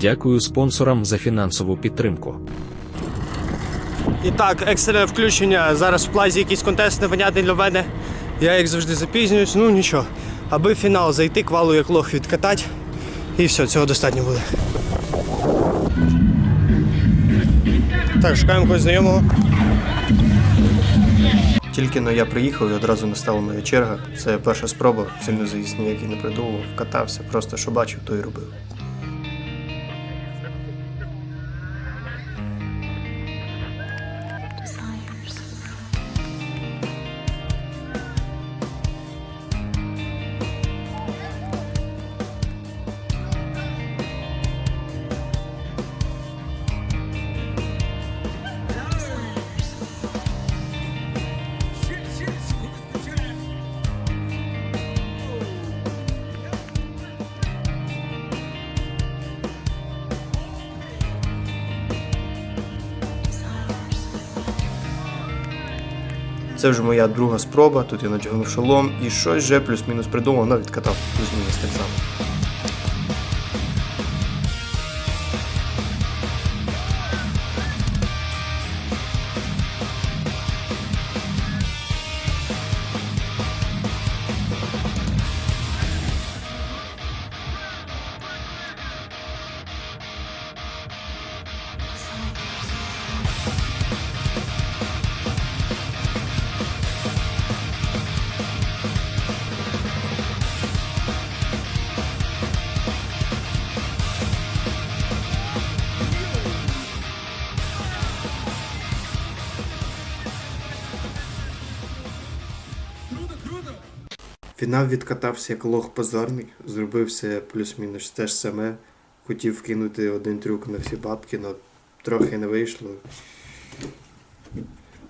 Дякую спонсорам за фінансову підтримку. І так, екстрене включення. Зараз в плазі якийсь контест непонятний для мене. Я як завжди запізнююсь, ну нічого. Аби в фінал зайти, квалу як лох відкатати. І все, цього достатньо буде. Так, шукаємо когось знайомого. Тільки но я приїхав і одразу настала моя черга. Це перша спроба, сильно заїзд ніякий не придумував, катався, просто що бачив, то і робив. Це вже моя друга спроба, тут я надягнув шолом і щось вже плюс-мінус придумав, навіть відкатав плюс-мінус так само. Фінал відкатався як лох позорний, зробив все плюс-мінус те ж саме. Хотів вкинути один трюк на всі бабки, але трохи не вийшло.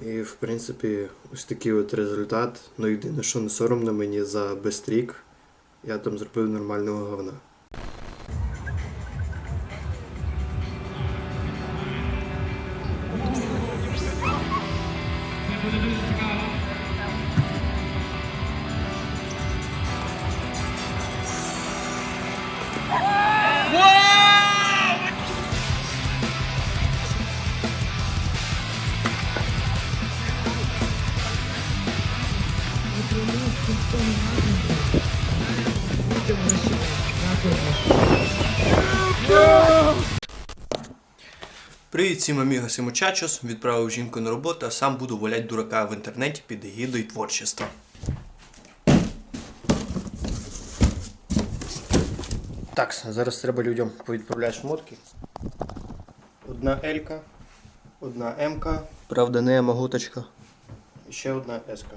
І в принципі, ось такий от результат. Ну єдине, що не соромно мені за безстрік. Я там зробив нормального говна. Привіт всім амігос і мучачос. Відправив жінку на роботу, а сам буду валять дурака в інтернеті під егідою творчества. Так, зараз треба людям повідправляти шмотки. Одна Елька, одна М-ка, правда не магуточка. І ще одна С-ка.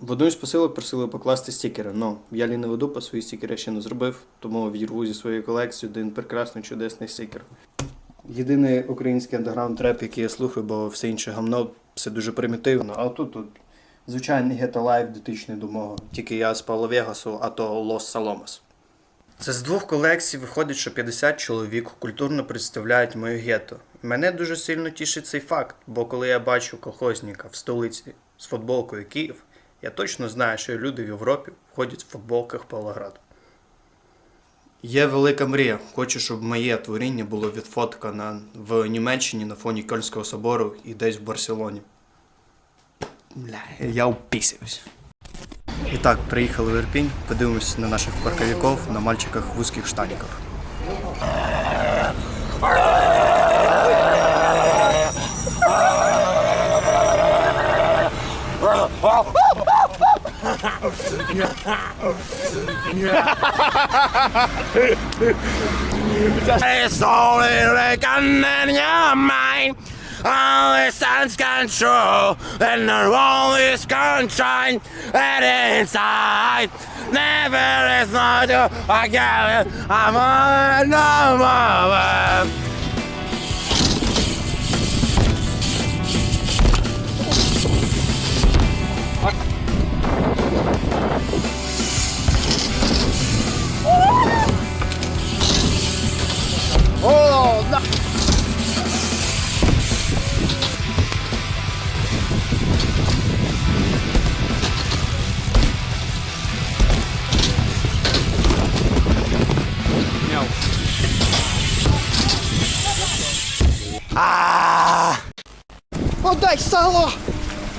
В одну із посилок просили покласти стікери, но я лі не веду, по свої стікери ще не зробив, тому відірву зі своєї колекції один прекрасний чудесний стікер. Єдиний український андеграунд треп, який я слухаю, бо все інше гамно, все дуже примітивно. А тут тут звичайний Life дотичний до мого. Тільки я з Павло Вегасу, а то Лос Саломас. Це з двох колекцій виходить, що 50 чоловік культурно представляють мою гетто. Мене дуже сильно тішить цей факт, бо коли я бачу колхозника в столиці з футболкою Київ, я точно знаю, що люди в Європі ходять в футболках Павлограду. Є велика мрія. Хочу, щоб моє творіння було відфоткано в Німеччині на фоні Кольського собору і десь в Барселоні. Бля, я упісився. І так, приїхали в Ірпінь, подивимось на наших парковиків на мальчиках в узких штаніках. It's only reckoning in your mind. Only sense control, and the wrong is constrained, and inside. Never is not you, I get it, I'm on no more.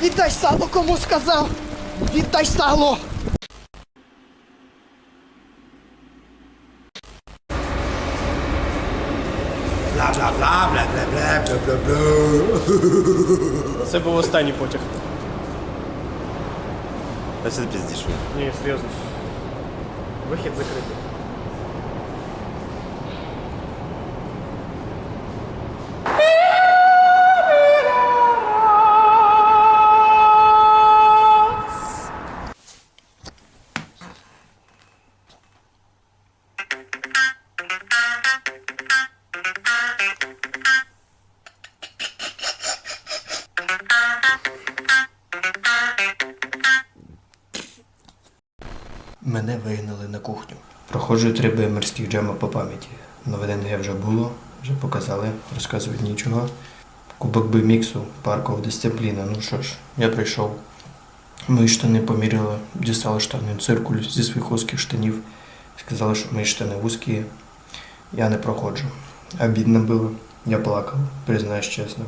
Віддай сало, кому сказав! Віддай сало! Bla bla bla bla bla bla bla bla bla. Це був останній потяг. Що ти пиздиш? Ні, серйозно. Вихід закритий. Мене вигнали на кухню. Проходжу три бемерських джема по пам'яті. Нове вже було, вже показали, розказують нічого. Кубок биміксу, паркова дисципліна. Ну що ж, я прийшов. Мої штани поміряли, дістали штани циркуль зі своїх узких штанів. Сказали, що мої штани вузькі. Я не проходжу. Обідно було. Я плакав, признаюсь чесно.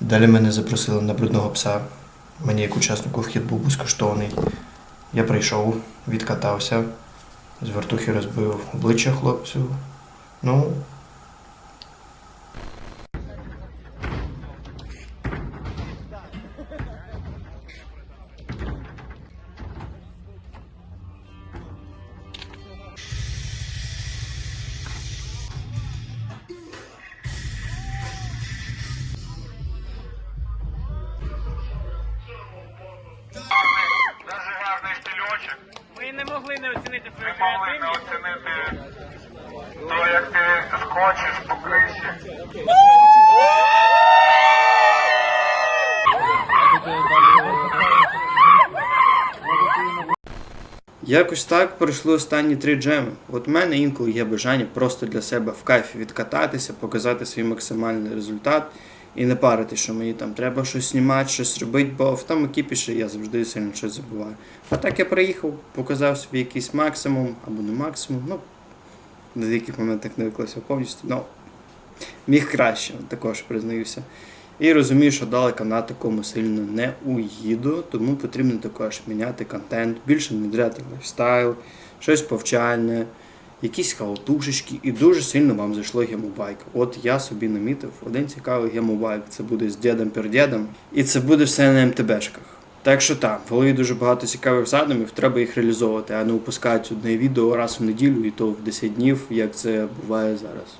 Далі мене запросили на брудного пса. Мені як учаснику вхід був безкоштовний. Я прийшов, відкатався, з вертухи розбив обличчя хлопцю. Ну. Креативність. оцінити то, як ти скочиш по криші. Якось так пройшли останні три джеми. От в мене інколи є бажання просто для себе в кайфі відкататися, показати свій максимальний результат і не парити, що мені там треба щось знімати, щось робити, бо в тому кіпіші я завжди сильно щось забуваю. А так я приїхав, показав собі якийсь максимум або не максимум. Ну, на деяких моментах не виклався повністю. Ну, міг краще, також признаюся. І розумію, що далеко на такому сильно не уїду, тому потрібно також міняти контент, більше внедряти лайфстайл, щось повчальне, якісь хаотушечки, і дуже сильно вам зайшло гемобайк. От я собі намітив один цікавий гемобайк. Це буде з дідом пердєдом, і це буде все на МТБшках. Так що так, в голові дуже багато цікавих задумів, треба їх реалізовувати, а не випускати одне відео раз в неділю і то в 10 днів, як це буває зараз.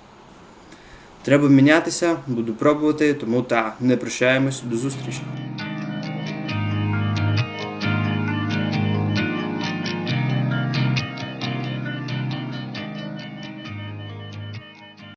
Треба мінятися, буду пробувати, тому та не прощаємось, до зустрічі.